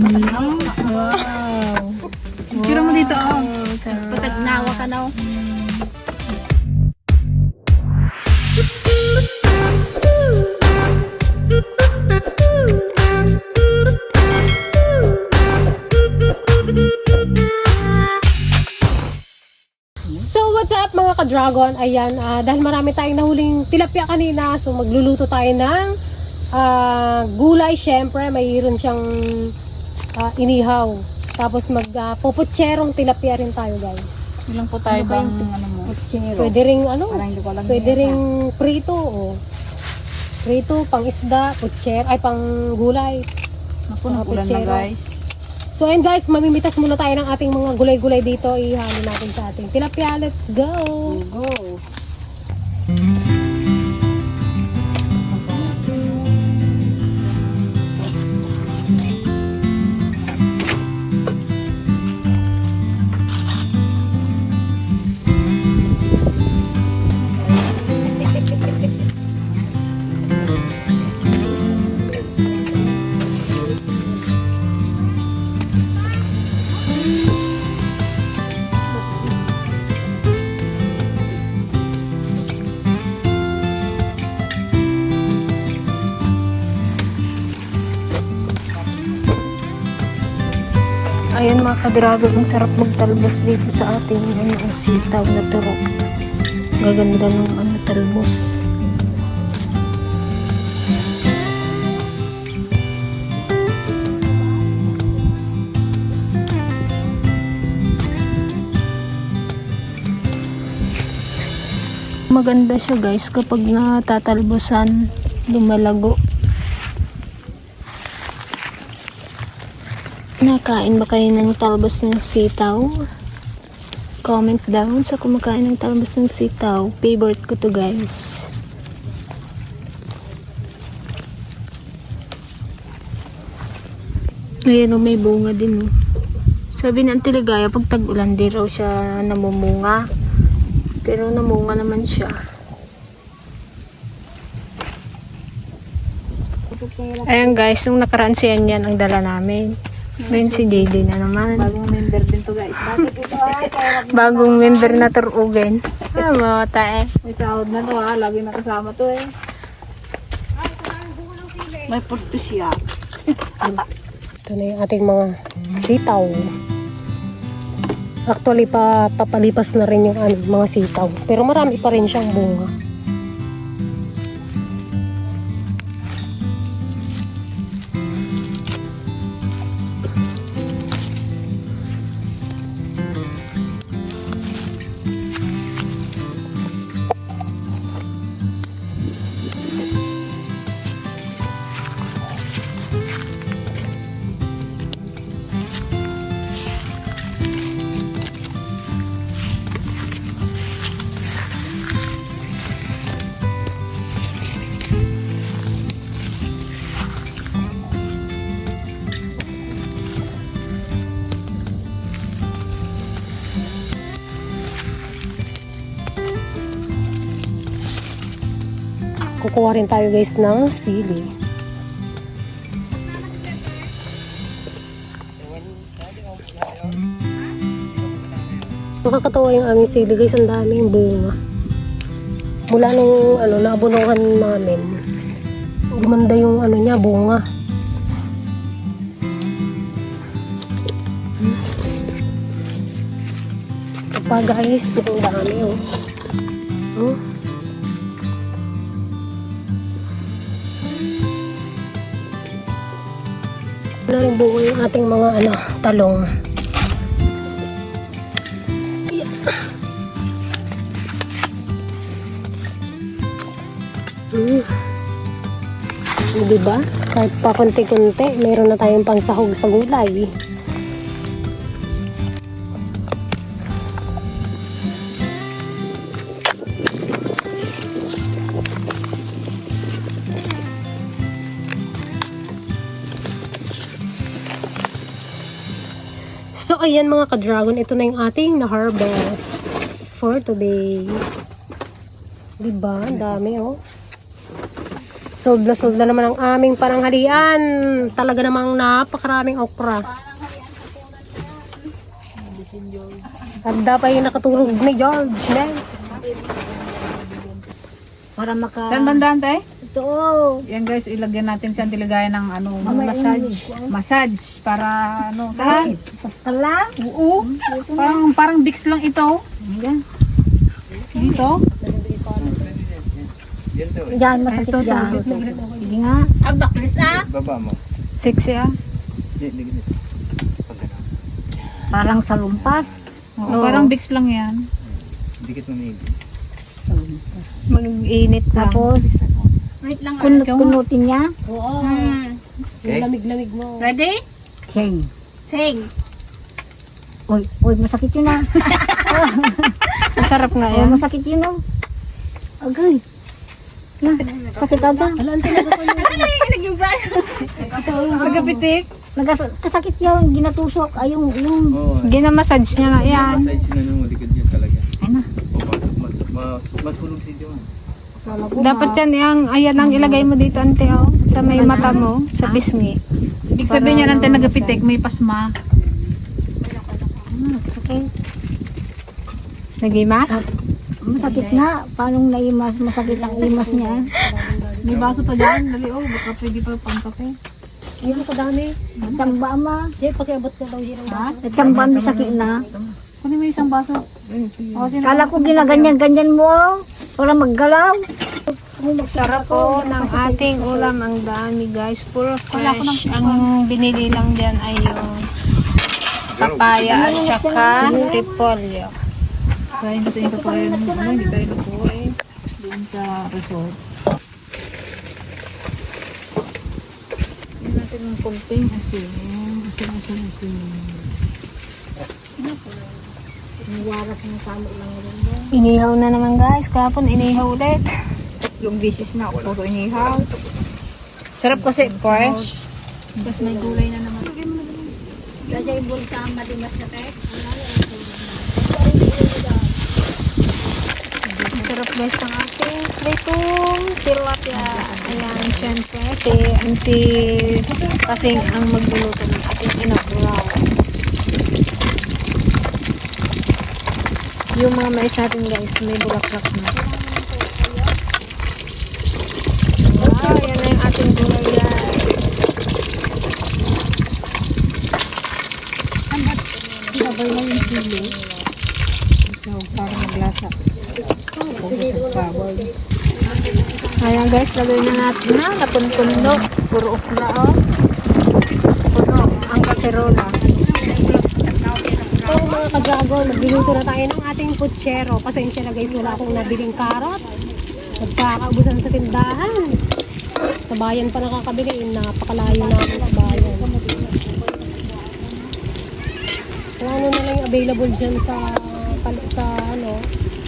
Wow. Picture mo dito, oh. Patagnawa ka na. So what's up mga ka-dragon? Ayan, ah, dahil marami tayong nahuling tilapia kanina, so magluluto tayo ng ah, gulay. Syempre, mayroon siyang ah, inihaw. Tapos mag uh, puputserong tilapia rin tayo guys. Ilang po tayo bang ano mo? Pwede ring ano, pwede ring prito o prito, pang isda, putser, ay pang gulay. Naku, Mga nakulan na putsero. guys. So ayun guys, mamimitas muna tayo ng ating mga gulay-gulay dito. Ihalo natin sa ating tilapia. Let's go! Go. Ayan mga kadrago, ang sarap magtalbos dito sa ating ano, sitaw na turok. Gaganda ng ano, talbos. Maganda siya guys kapag natatalbosan, lumalago. Nakain ba kayo ng talbos ng sitaw? Comment down sa kumakain ng talbos ng sitaw. Favorite ko to guys. Ayan o, may bunga din o. Sabi ng tiligaya, pag tag-ulan di raw siya namumunga. Pero namunga naman siya. Ayan guys, yung nakaraan siya yan ang dala namin. Ngayon si JD na naman. Bagong member din to guys. Bakit ito ay kaya Bagong member na turugan. Ah, mga tae. may sahod na to ha. Lagi nakasama to eh. May purpose siya. Ito na yung ating mga sitaw. Actually, pa, papalipas na rin yung ano, mga sitaw. Pero marami pa rin siyang bunga. Kukuha rin tayo guys ng sili. Nakakatawa yung aming sili guys, ang daming bunga. Mula nung ano, naabunuhan namin, gumanda yung ano niya, bunga. Pa guys, ang dami oh. Oh. Na rin buo yung ating mga ano, talong. Mm. Di ba? Kahit pa konti-konti, meron na tayong pansahog sa gulay. So, ayan mga ka-dragon, ito na yung ating na-harvest for today. Diba? Ang dami, oh. Sold na sold na naman ang aming pananghalian. Talaga namang napakaraming okra. Ganda pa yung nakatulog ni George. Ne? Para maka... Saan bandaan tayo? Ito. Yan guys, ilagyan natin siya nilagayan ng ano, massage. Massage para ano, saan? Pala? Oo. Parang parang Vicks lang ito. Yan. Dito. Diyan, masakit dyan. Sige nga. Ang baklis ah. Baba mo. Sexy ah. Ano, Parang sa lumpas. Oo, Parang Vicks lang yan. dikit mo may Mag-init Tapos, Wait lang. kunot-kunutin niya. Oo. Okay. Yung lamig-lamig mo. Ready? Sing. Sing. Uy, uy, masakit yun ah. Masarap nga Uy, masakit yun oh. Agay. Na, sakit agad. Alam talaga ko yung Pagkapitik. Nagas kasakit yung ginatusok. Ay, yung, yung, Oo. Ginamassage niya nga yan. Massage na nung likod yun talaga. ay na. O, mas, mas, mas, masunog si Diwan. Dapat yan, yung, ayan ang ilagay mo dito, ante, oh. Sa may mata mo, sa pisngi. Ibig sabihin niya, ante, nagapitik, may pasma. Okay. Nagimas? Masakit nga. Paano naimas? Masakit ang imas niya. May baso pa dyan, dali, oh. Baka pwede pa pangkape. Ayun ko dami. Tamba ma. Jay, pakiabot ko daw yun. Ha? Tamba may sakit na. Kunin mo isang baso. Sino? Kala ko ginaganyan-ganyan mo. oh. Wala maggalaw. Sarap po ng ating ulam. Ang dami guys. Puro fresh. Ang binili lang dyan ay yung papaya at saka repolyo. Sayang kasi ito pa rin. Ano, hindi tayo lupo eh. Doon sa resort. Yan natin ng konting asin. Asin, asin, asin. Inihaw na naman guys. Kahapon inihaw ulit. Yung dishes na ako puro inihaw. Sarap kasi fresh. Tapos may gulay na naman. Kaya bulsa ang matimas na. Ang sarap guys ng ating pritong tilapia. Ayan, syempre si Auntie kasing ang magluluto ng ating inagraw. Yung mga mais natin guys, may bulaklak na. Wow, yan na yung ating gulay guys. Sabay na yung pili. So, parang naglasa. Ayan guys, lagay na natin na napun-puno. Puro okra oh. Puno ang kaserola. Mga ka-dragon, nagluluto na tayo ng ating putsero. Pasensya na guys, wala akong nabiling carrots. Nagkakaubusan sa tindahan. Sa bayan pa nakakabili, napakalayo namin sa bayan. Kung ano na lang available dyan sa, sa ano,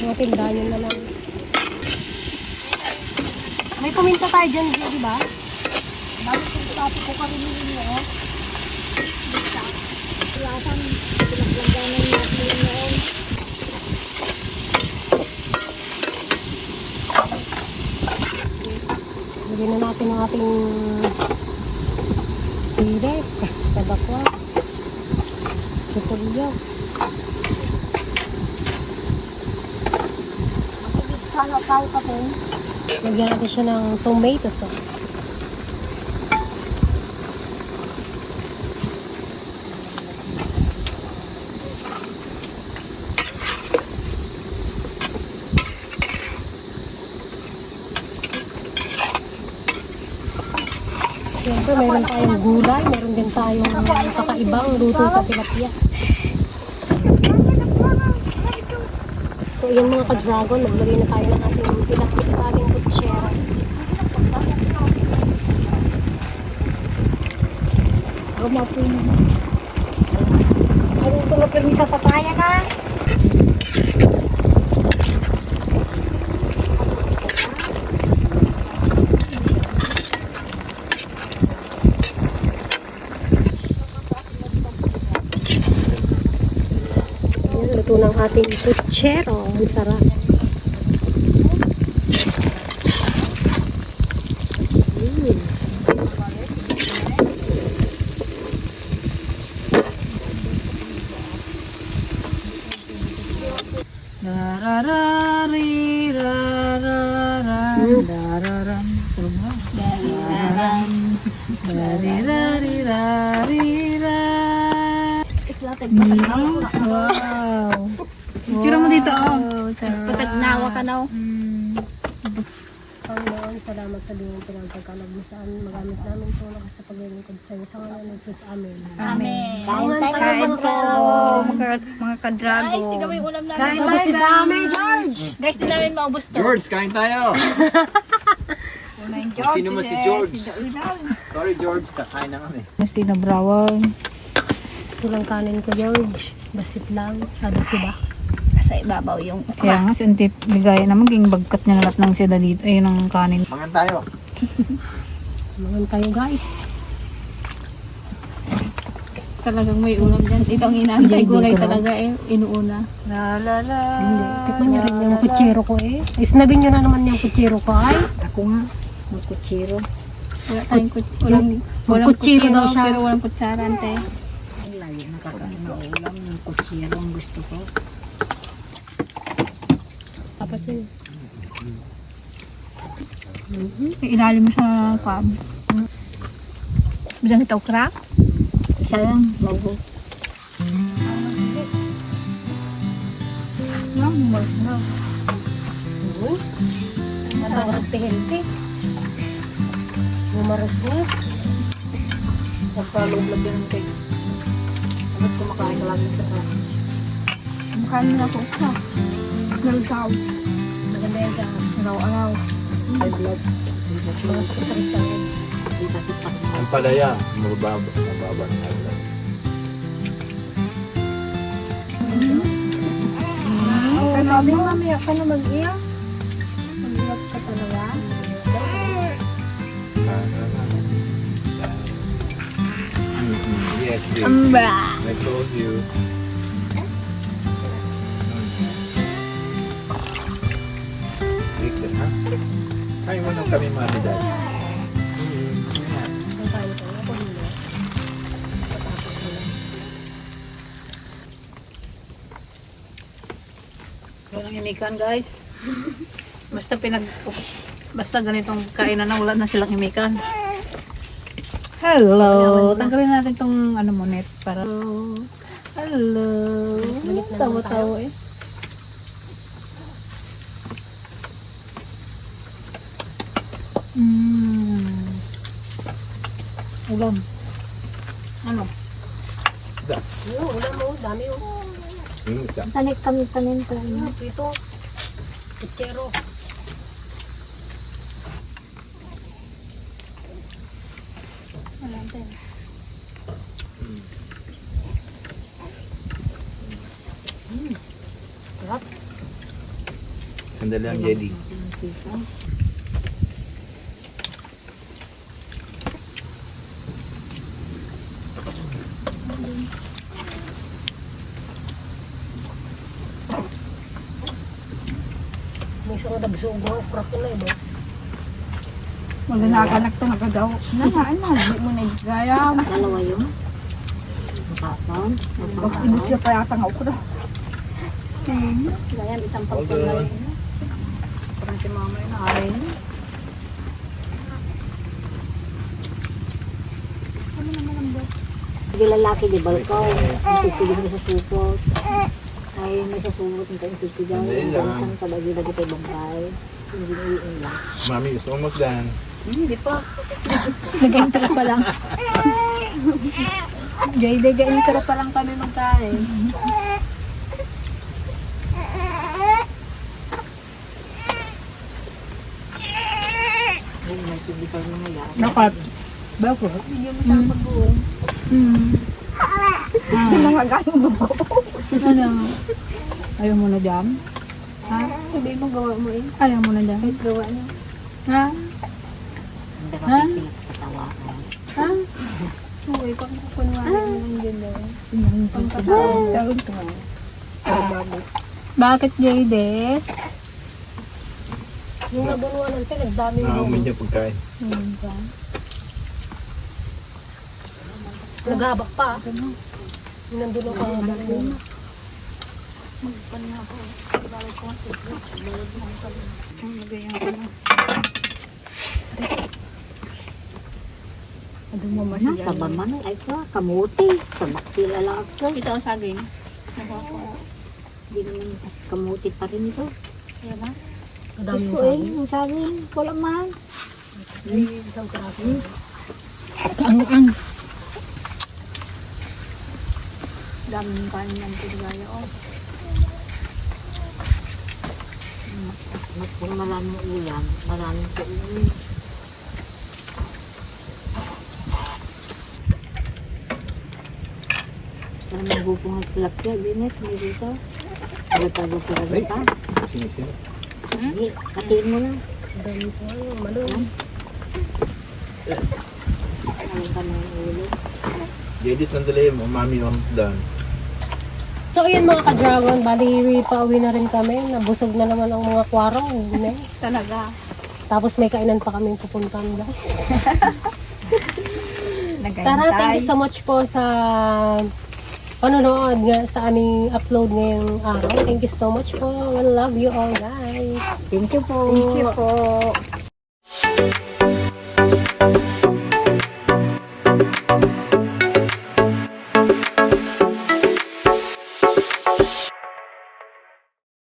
mga tindahan yun na lang. May paminta tayo dyan, di ba? Lagyan na natin ang ating sili, tabakwa, pa rin. Lagyan natin siya ng tomato sauce. Siyempre, meron tayong gulay, meron din tayong kakaibang luto sa tilapia. So, yan mga ka-dragon, naglagay na tayo ng ating tilapia sa ating kutsera. Gumapo yun. Ay, ito na pirmi sa papaya na. Luto ng ating puchero. Ang sarap. Mm. Da, da, da. Oh. Patagnawa ka na. Panginoon, salamat sa biyong pinagpagkalog mo saan magamit namin ito na sa paglilingkod sa iyo. Sa ngalan ng Jesus, Amen. Amen. Kain po, mga, mga kadrago. Guys, mo yung ulam namin. Kain tayo, dami, George! Guys, di namin maubos to. George, kain tayo! Sino man si George? Sorry George, kakain na kami. Sino Brown? Kulang kanin ko, George. Basit lang. Sabi sila. Sa ibabaw yung Kaya nga, si Auntie Ligaya naman, ging bagkat niya na lahat ng sida dito, ayun ang kanin. Mangan tayo. Mangan tayo, guys. talagang may ulam dyan. Ito ang inaantay gulay talaga eh. Inuuna. La la la. Hindi. Tikman niyo rin yung kutsero ko eh. Isnabi niyo na naman yung kutsero ko ay. Ako nga, magkutsiro. Wala tayong kut walang, walang kutsiro kutsiro, daw siya. pero walang kutsara, ante. Layo, nakakaano na ulam, yung kutsiro ang gusto ko. Dapat yun. Ilalim mo sa kwab. Bilang ito crack. Sayang, bago. Matarap healthy. Bumaras niya. Pagkalog-lag yan ng cake. Dapat kumakain ka lagi sa sa. Mukha nila po ka. Nalgaw. Yan sa Araw-araw. High blood. mga sakit-sakit sa akin. Ang palaya, mababa, mababa ng agad. Sabi mo, mamaya ka na mag-iya. Mag-iyak ka talaga. Ambra. I told you. Mo lang kami mga dad. Ang kain ko. Ako nila. Yun ang imikan, guys. Basta pinag... Basta ganitong kainan na wala na silang imikan. Hello! Tanggalin natin tong ano mo net para... Hello! Tawa-tawa eh. Mm. Ulam. Ano? Yo, ulam mo. Dami oh. Yung isa. Tanik kami tanin ko. Ito. Kutsero. Sandali lang, Jelly. May isang nabsugo. Crack na eh, boss. Wala na aganak to nagagaw. Na na, ano, hindi mo na gaya. Dalawa yun. Makapon. Pag init siya pa yata nga ukra. Ganyan, isang pagpun na rin. Parang si mama yun, nakain. Sige lalaki, di balkaw. Tititig mo sa supot. Ay, may sa supot, ang lang. Ang palagi-lagi tayo bangkay. Hindi na lang. Mami, it's almost done. Hindi pa. Nag-intro pa lang. Jay, nag-intro pa lang kami magkain. Nakat. Bako? Hindi mo siya pag-uwi. Hmm. Nangagaling mo po. Ano? Ayaw mo na dyan? Ha? Sabi mo gawa mo eh. Ayaw mo na dyan? Kahit gawa niya. Ha? Ha? Ha? Uy, pang kunwari mo lang din daw. Tawag ko. Bakit, Jaydes? Yung nabunuan ng tin, nagdami Ah, yung medyo pagkain. naghabak pa. Yung nandun ako. Na, sa man ay ka, kamuti. Sa bakila lang ako. Ito ang saging. Hindi naman kamuti pa rin ito. Madami Ito eh, yung saging. Wala man. Kaang-ang. Daming kain ng tigaya oh. Mas kung maraming ulam, maraming kainin. Parang magupong ang tilapia, binet, hindi dito. Tago-tago pira pa. Sino-sino? Hindi, katiin mo na. Madami po. Ka ulo? JD, sandali. Mami on done. So ayan mga ka-dragon, bali pauwi na rin kami. Nabusog na naman ang mga kwarong. Hindi eh. Talaga. Tapos may kainan pa kami pupuntahan guys. Tara, thank you so much po sa panonood nga sa aming upload ngayong araw. Thank you so much po. We love you all guys. Thank you po. Thank you po.